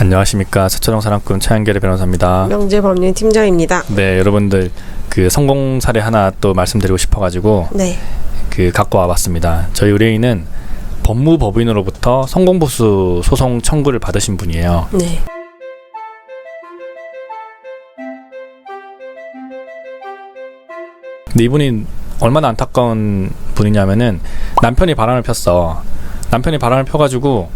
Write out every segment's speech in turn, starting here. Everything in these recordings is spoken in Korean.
안녕하십니까 서초동 사람꾼 차영계의 변호사입니다. 명재 법률 팀장입니다. 네, 여러분들 그 성공 사례 하나 또 말씀드리고 싶어가지고 네. 그 갖고 와봤습니다. 저희 의뢰인은 법무법인으로부터 성공보수 소송 청구를 받으신 분이에요. 네. 근데 이분이 얼마나 안타까운 분이냐면은 남편이 바람을 폈어. 남편이 바람을 펴가지고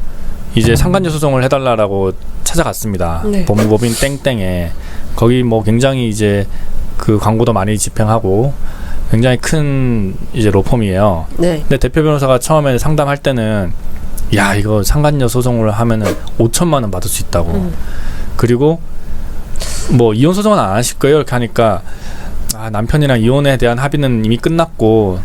이제 상간녀 소송을 해달라라고 찾아갔습니다. 네. 법무법인 땡땡에 거기 뭐 굉장히 이제 그 광고도 많이 집행하고 굉장히 큰 이제 로펌이에요. 네. 근데 대표 변호사가 처음에 상담할 때는 야 이거 상간녀 소송을 하면은 5천만 원 받을 수 있다고. 음. 그리고 뭐 이혼 소송은 안 하실 거예요 이렇게 하니까 아 남편이랑 이혼에 대한 합의는 이미 끝났고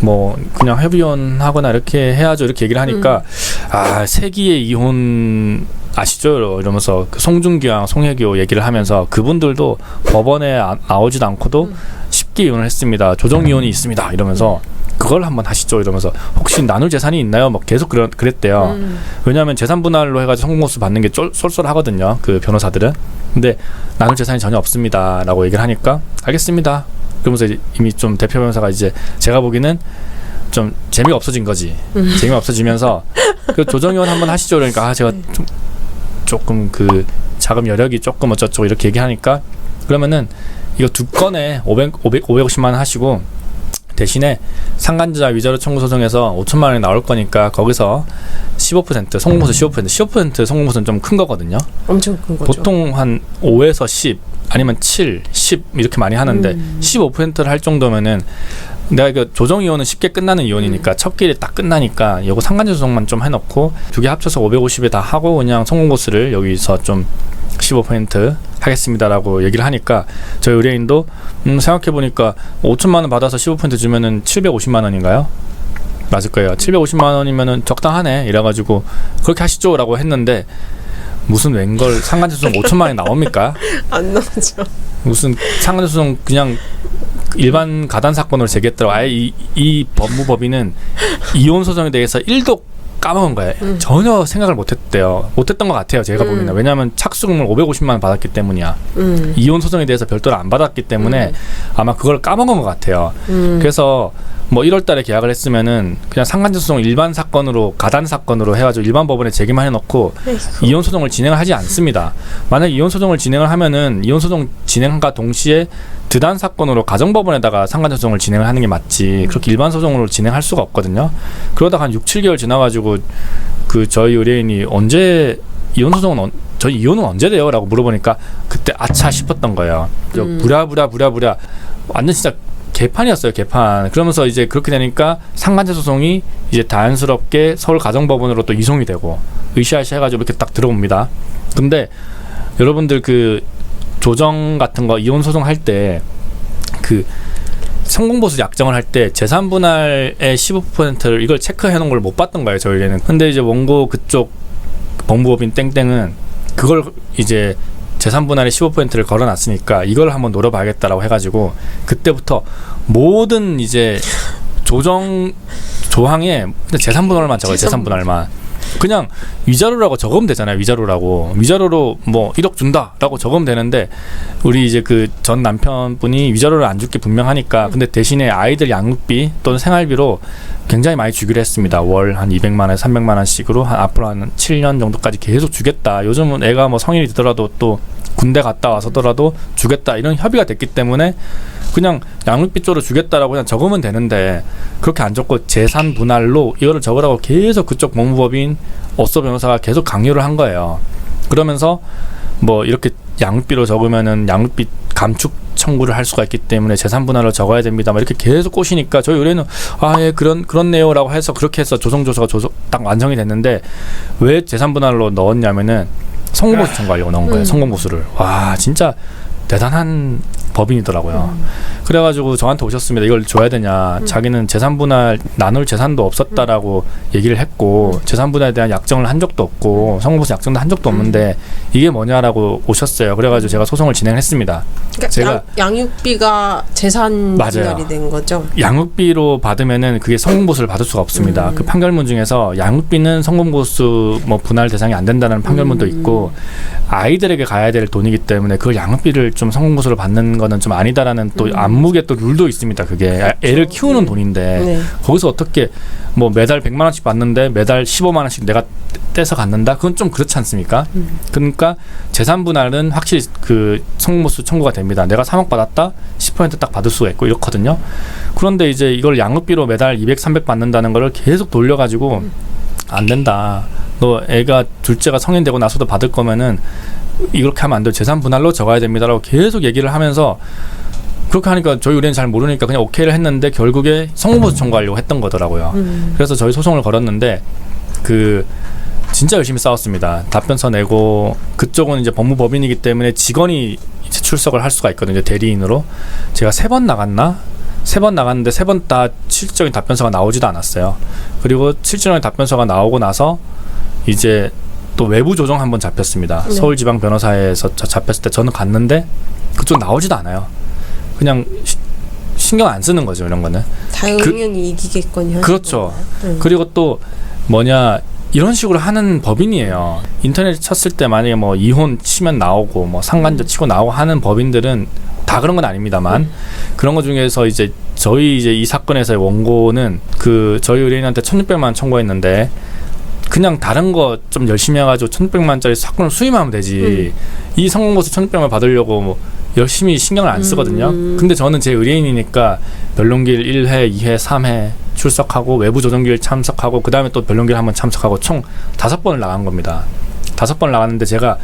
뭐 그냥 협의혼하거나 이렇게 해야죠 이렇게 얘기를 하니까 아 세기의 이혼 아시죠 이러면서 그 송중기랑 송혜교 얘기를 하면서 그분들도 법원에 아, 나오지도 않고도 음. 쉽게 이혼을 했습니다 조정 이혼이 있습니다 이러면서 그걸 한번 하시죠 이러면서 혹시 나눌 재산이 있나요 뭐 계속 그런 그랬대요 음. 왜냐하면 재산 분할로 해가지고 성공보수 받는 게 쫄- 쏠쏠하거든요. 그 변호사들은. 근데 나눌 재산이 전혀 없습니다라고 얘기를 하니까 알겠습니다. 그러면서 이미 좀 대표 변호사가 이제 제가 보기에는 좀 재미가 없어진 거지. 재미가 없어지면서 그 조정위원 한번 하시죠. 그러니까 아 제가 좀 조금 그 자금 여력이 조금 어쩌고 이렇게 얘기하니까 그러면은 이거 두 건에 500, 500, 550만 원 하시고 대신에 상간자 위자료 청구 소송에서 5천만 원이 나올 거니까 거기서 15% 성공보수 15% 15% 성공보수는 좀 큰 거거든요. 엄청 큰 거죠. 보통 한 5에서 10 아니면 7, 10 이렇게 많이 하는데 음. 15%를 할 정도면은 내가 이거 조정 이혼은 쉽게 끝나는 이혼이니까 음. 첫 길에 딱 끝나니까 요거 상간자 소송만 좀 해놓고 두 개 합쳐서 550에 다 하고 그냥 성공보수를 여기서 좀15% 하겠습니다라고 얘기를 하니까 저희 의뢰인도 음 생각해 보니까 5천만 원 받아서 15% 주면은 750만 원인가요? 맞을 거예요. 750만 원이면은 적당하네. 이래 가지고 그렇게 하시죠라고 했는데 무슨 웬걸 상간자 소송 5천만 원이 나옵니까? 안 나오죠. 무슨 상간자 소송 그냥 일반 가단 사건으로 제기했더라고. 아예 이, 이 법무법인은 이혼 소송에 대해서 1도 까먹은 거예요. 음. 전혀 생각을 못했대요. 못했던 것 같아요. 제가 음. 보기에는. 왜냐하면 착수금을 550만 원 받았기 때문이야. 음. 이혼 소송에 대해서 별도로 안 받았기 때문에 음. 아마 그걸 까먹은 것 같아요. 음. 그래서 뭐 1월달에 계약을 했으면은 그냥 상간자 소송 일반 사건으로 가단 사건으로 해가지고 일반 법원에 제기만 해놓고 네. 이혼 소송을 진행을 하지 않습니다. 만약 이혼 소송을 진행을 하면은 이혼 소송 진행과 동시에 드단 사건으로 가정법원에다가 상간자 소송을 진행을 하는 게 맞지. 그렇게 일반 소송으로 진행할 수가 없거든요. 그러다가 한 6, 7개월 지나가지고 그 저희 의뢰인이 언제 이혼 소송은 언, 저희 이혼은 언제 돼요?라고 물어보니까 그때 아차 싶었던 거예요. 저 음. 부랴부랴 부랴부랴 완전 진짜 개판이었어요 개판. 그러면서 이제 그렇게 되니까 상간자 소송이 이제 자연스럽게 서울 가정법원으로 또 이송이 되고 으쌰으쌰 해가지고 이렇게 딱 들어옵니다. 근데 여러분들 그 조정 같은 거 이혼 소송 할 때 그 성공보수 약정을 할 때 재산 분할의 15%를 이걸 체크해 놓은 걸 못 봤던 거예요 저희에는. 근데 이제 원고 그쪽 법무법인 땡땡은 그걸 이제 재산 분할의 15%를 걸어놨으니까 이걸 한번 노려봐야겠다라고 해가지고 그때부터 모든 이제 조정 조항에 재산 분할만 적어요 재산 분할만 그냥 위자료라고 적으면 되잖아요 위자료라고 위자료로 뭐 1억 준다라고 적으면 되는데 우리 이제 그 전 남편분이 위자료를 안 줄게 분명하니까 근데 대신에 아이들 양육비 또는 생활비로 굉장히 많이 주기로 했습니다. 월 한 200만 원, 300만 원씩으로 한 앞으로 한 7년 정도까지 계속 주겠다. 요즘은 애가 뭐 성인이 되더라도 또 군대 갔다 와서더라도 주겠다 이런 협의가 됐기 때문에 그냥 양육비 쪽으로 주겠다라고 그냥 적으면 되는데 그렇게 안 적고 재산 분할로 이거를 적으라고 계속 그쪽 법무법인 어서 변호사가 계속 강요를 한 거예요. 그러면서 뭐 이렇게 양육비로 적으면은 양육비 감축 청구를 할 수가 있기 때문에 재산 분할로 적어야 됩니다. 막 이렇게 계속 꼬시니까 저희 의뢰는 아 예 그런 그렇네요라고 해서 그렇게 해서 조성 조서가 조성 딱 완성이 됐는데 왜 재산 분할로 넣었냐면은 성공보수 청구하려고 넣은 거예요. 음. 성공보수를 와 진짜 대단한 법인이더라고요. 그래가지고 저한테 오셨습니다. 이걸 줘야 되냐? 자기는 재산 분할 나눌 재산도 없었다라고 얘기를 했고 재산 분할에 대한 약정을 한 적도 없고 성공보수 약정도 한 적도 없는데 이게 뭐냐라고 오셨어요. 그래가지고 제가 소송을 진행했습니다. 그러니까 제가- 양, 육비가 재산. 분할이 된 거죠. 양육비로 받으면은 그게 성공보수를 받을 수가 없습니다. 그 판결문 중에서 양육비는 성공보수 뭐 분할 대상이 안 된다는 판결문도 있고 아이들에게 가야 될 돈이기 때문에 그 양육비를 좀 성공보수를 받는 거는 좀 아니다라는 또 안목의 또 룰도 있습니다. 그게 아, 애를 키우는 돈인데 네. 거기서 어떻게 뭐 매달 100만 원씩 받는데 매달 15만 원씩 내가 떼서 갖는다? 그건 좀 그렇지 않습니까? 그러니까 재산 분할은 확실히 그 성공보수 청구가 됩니다. 내가 3억 받았다? 10%딱 받을 수가 있고 이렇거든요. 그런데 이제 이걸 양육비로 매달 200, 300 받는다는 거를 계속 돌려가지고 안 된다. 너 애가 둘째가 성인 되고 나서도 받을 거면은 이렇게 하면 안 돼. 재산 분할로 적어야 됩니다라고 계속 얘기를 하면서 그렇게 하니까 저희 의뢰인 잘 모르니까 그냥 오케이를 했는데 결국에 성공보수 청구하려고 했던 거더라고요. 그래서 저희 소송을 걸었는데 그 진짜 열심히 싸웠습니다. 답변서 내고 그쪽은 이제 법무법인이기 때문에 직원이 이제 출석을 할 수가 있거든요. 대리인으로 제가 세 번 나갔나? 세 번 나갔는데 세 번 다 실질적인 답변서가 나오지도 않았어요. 그리고 실질적인 답변서가 나오고 나서 이제 또 외부 조정 한번 잡혔습니다. 네. 서울지방 변호사에서 자- 잡혔을 때 저는 갔는데 그쪽 나오지도 않아요. 그냥 시- 신경 안 쓰는 거죠 이런 거는. 자유응연이 이기겠거니 하는 그렇죠. 건가요? 음. 그리고 또 뭐냐 이런 식으로 하는 법인이에요. 인터넷 쳤을 때 만약에 뭐 이혼 치면 나오고 뭐 상간녀 치고 나오고 하는 법인들은 다 그런 건 아닙니다만 그런 것 중에서 이제 저희 이제 이 사건에서의 원고는 그 저희 의뢰인한테 1,600만 원 청구했는데 그냥 다른 거 좀 열심히 해가지고 1,600만 원짜리 사건을 수임하면 되지. 이 성공보수 1,600만 원 받으려고 뭐 열심히 신경을 안 쓰거든요. 근데 저는 제 의뢰인이니까 변론길 1회, 2회, 3회 출석하고 외부 조정길 참석하고 그 다음에 또 변론길 한번 참석하고 총 다섯 번을 나간 겁니다. 다섯 번을 나갔는데 제가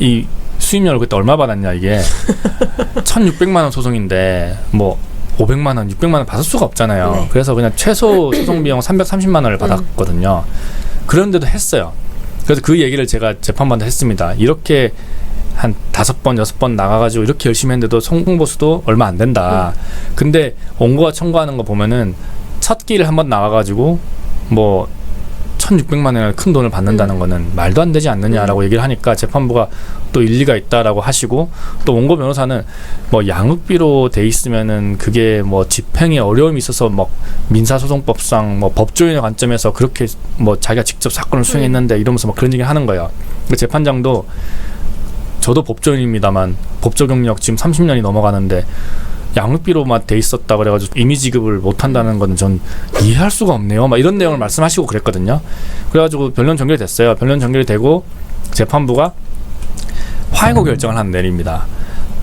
이 수임료를 그때 얼마 받았냐 이게 1,600만 원 소송인데 뭐 500만 원, 600만 원 받을 수가 없잖아요. 네. 그래서 그냥 최소 소송 비용 330만 원을 받았거든요. 그런데도 했어요. 그래서 그 얘기를 제가 재판반도 했습니다. 이렇게 한 다섯 번 여섯 번 나가가지고 이렇게 열심히 했는데도 성공 보수도 얼마 안 된다. 근데 원고가 청구하는 거 보면은 첫 끼를 한번 나가가지고 뭐 1,600만 원의 큰 돈을 받는다는 거는 말도 안 되지 않느냐라고 얘기를 하니까 재판부가 또 일리가 있다라고 하시고 또 원고 변호사는 뭐 양육비로 돼 있으면은 그게 뭐 집행에 어려움이 있어서 뭐 민사소송법상 뭐 법조인의 관점에서 그렇게 뭐 자기가 직접 사건을 수행했는데 이러면서 뭐 그런 얘기를 하는 거예요. 그 재판장도 저도 법조인입니다만 법조 경력 지금 30년이 넘어가는데 양육비로만 돼 있었다 그래가지고 임의 지급을 못 한다는 거는 전 이해할 수가 없네요. 막 이런 내용을 말씀하시고 그랬거든요. 그래가지고 변론 전결이 됐어요. 변론 전결이 되고 재판부가 화해고 결정을 한 내립니다.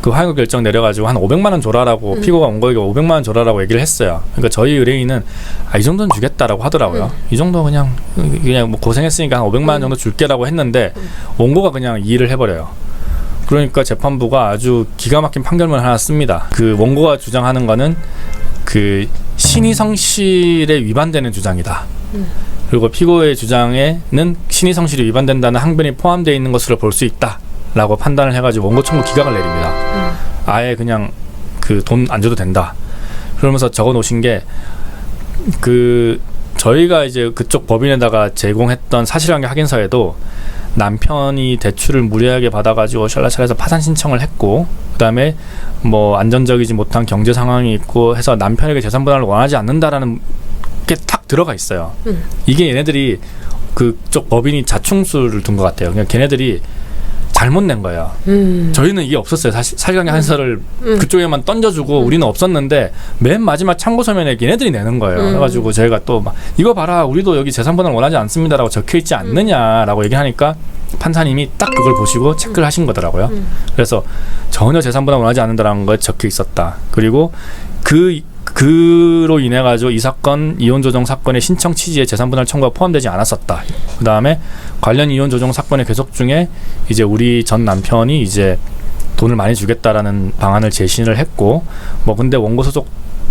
그 화해고 결정 내려가지고 한 500만 원 줘라라고 피고가 온 거에게 500만 원 줘라라고 얘기를 했어요. 그러니까 저희 의뢰인은 아, 이 정도는 주겠다라고 하더라고요. 이 정도 그냥 그냥 뭐 고생했으니까 한 500만 원 정도 줄게라고 했는데 원고가 그냥 이의를 해버려요. 그러니까 재판부가 아주 기가 막힌 판결문을 하나 씁니다. 그 원고가 주장하는 거는 그 신의 성실에 위반되는 주장이다. 그리고 피고의 주장에는 신의 성실이 위반된다는 항변이 포함되어 있는 것으로 볼 수 있다라고 판단을 해가지고 원고 청구 기각을 내립니다. 아예 그냥 그 돈 안 줘도 된다. 그러면서 적어 놓으신 게 그 저희가 이제 그쪽 법인에다가 제공했던 사실관계 확인서에도 남편이 대출을 무리하게 받아가지고 샬라샬라해서 파산 신청을 했고 그다음에 뭐 안정적이지 못한 경제 상황이 있고 해서 남편에게 재산 분할을 원하지 않는다라는 게 탁 들어가 있어요. 음. 이게 얘네들이 그쪽 법인이 자충수를 둔 것 같아요. 그냥 걔네들이 잘못 낸 거예요. 음. 저희는 이게 없었어요. 사실 사실관계 한서를 음. 그쪽에만 던져주고 우리는 없었는데 맨 마지막 참고 서면에 얘네들이 내는 거예요. 음. 그래가지고 저희가 또 막 이거 봐라 우리도 여기 재산 분할 원하지 않습니다라고 적혀 있지 않느냐라고 얘기하니까 판사님이 딱 그걸 보시고 체크를 하신 거더라고요. 음. 그래서 전혀 재산 분할 원하지 않는다라는 거에 적혀 있었다. 그리고 그 그로 인해 가지고 이 사건 이혼 조정 사건의 신청 취지에 재산 분할 청구가 포함되지 않았었다. 그다음에 관련 이혼 조정 사건의 계속 중에 이제 우리 전 남편이 이제 돈을 많이 주겠다라는 방안을 제시를 했고 뭐 근데 원고 소속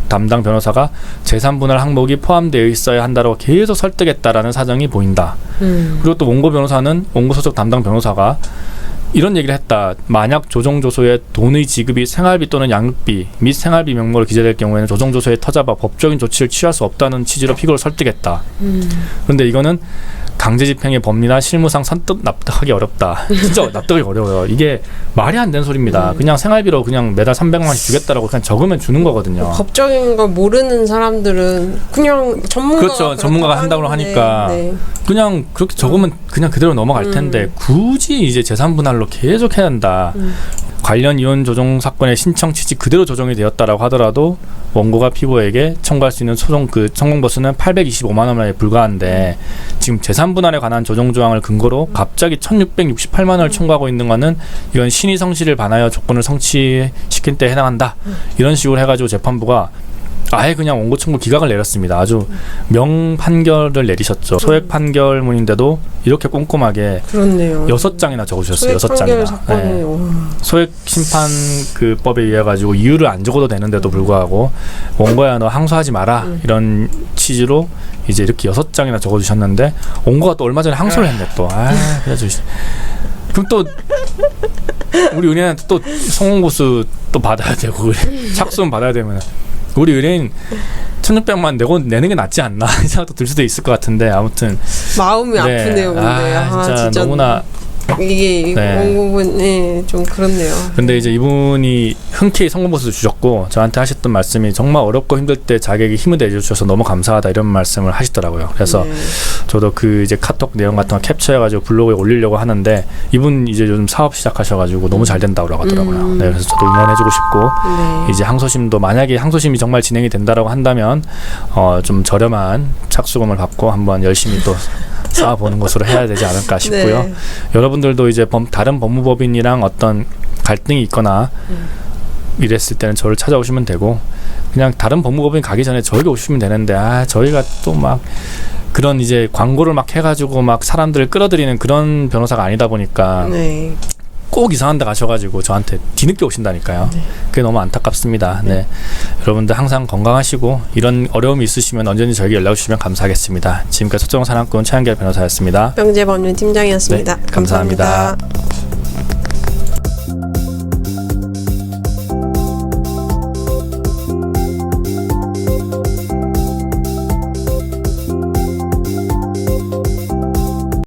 담당 변호사가 재산 분할 항목이 포함되어 있어야 한다고 계속 설득했다라는 사정이 보인다. 음. 그리고 또 원고 변호사는 원고 소속 담당 변호사가 이런 얘기를 했다. 만약 조정조소에 돈의 지급이 생활비 또는 양육비 및 생활비 명목으로 기재될 경우에는 조정조소에 터잡아 법적인 조치를 취할 수 없다는 취지로 피고를 설득했다. 음. 그런데 이거는 강제 집행의 법리나 실무상 선뜻 납득하기 어렵다. 진짜 납득하기 어려워요. 이게 말이 안 되는 소리입니다. 음. 그냥 생활비로 그냥 매달 300만 원씩 주겠다라고 그냥 적으면 주는 거거든요. 법적인 걸 모르는 사람들은 그냥 전문가가 그렇죠. 전문가가 한다고 하니까. 네. 그냥 그렇게 적으면 그냥 그대로 넘어갈 음. 텐데 굳이 이제 재산 분할로 계속 해야 한다. 음. 관련 이혼 조정 사건의 신청 취지 그대로 조정이 되었다라고 하더라도 원고가 피고에게 청구할 수 있는 소송 그 성공 버스는 825만 원에 불과한데 지금 재산 분할에 관한 조정 조항을 근거로 갑자기 1,668만 원을 청구하고 있는 거는 이건 신의 성실을 반하여 조건을 성취시킨 때 해당한다. 이런 식으로 해가지고 재판부가 아예 그냥 원고 청구 기각을 내렸습니다. 아주 명 판결을 내리셨죠. 소액 판결문인데도 이렇게 꼼꼼하게 그렇네요. 여섯 장이나 적어주셨어요. 여섯 장이나. 네. 와. 소액 심판 그 법에 의해 가지고 이유를 안 적어도 되는데도 불구하고 원고야 너 항소하지 마라 음. 이런 취지로 이제 이렇게 여섯 장이나 적어주셨는데 원고가 또 얼마 전에 항소를 했네 또. 아 그래서 그럼 또 우리 은혜한테 또 성공보수 또 받아야 되고. 착수금 받아야 되면 우리 의뢰인 1600만 내고 내는 게 낫지 않나 이 생각도 들 수도 있을 것 같은데 아무튼 마음이 네. 아프네요. 근데 아, 아, 진짜, 너무나 이게 네. 원고분이 좀 그렇네요. 근데 이제 이분이 흔쾌히 성공보수 주셨고 저한테 하셨던 말씀이 정말 어렵고 힘들 때 자기에게 힘을 내주셔서 너무 감사하다 이런 말씀을 하시더라고요. 그래서 네. 저도 그 이제 카톡 내용 같은 거 캡처해가지고 블로그에 올리려고 하는데 이분 이제 요즘 사업 시작하셔가지고 너무 잘 된다고 하더라고요. 음. 네, 그래서 저도 응원해주고 싶고 네. 이제 항소심도 만약에 항소심이 정말 진행이 된다라고 한다면 어, 좀 저렴한 착수금을 받고 한번 열심히 또 쌓아보는 것으로 해야 되지 않을까 싶고요. 네. 여러분 들도 이제 법, 다른 법무법인이랑 어떤 갈등이 있거나 음. 이랬을 때는 저를 찾아오시면 되고 그냥 다른 법무법인 가기 전에 저에게 오시면 되는데 아 저희가 또 막 그런 이제 광고를 막 해가지고 막 사람들을 끌어들이는 그런 변호사가 아니다 보니까 네. 꼭 이상한 데 가셔가지고 저한테 뒤늦게 오신다니까요. 그게 너무 안타깝습니다. 네. 여러분들 항상 건강하시고 이런 어려움이 있으시면 언제든지 저에게 연락 주시면 감사하겠습니다. 지금까지 소정 사랑꾼 최한결 변호사였습니다. 병재 법률 팀장이었습니다. 네, 감사합니다.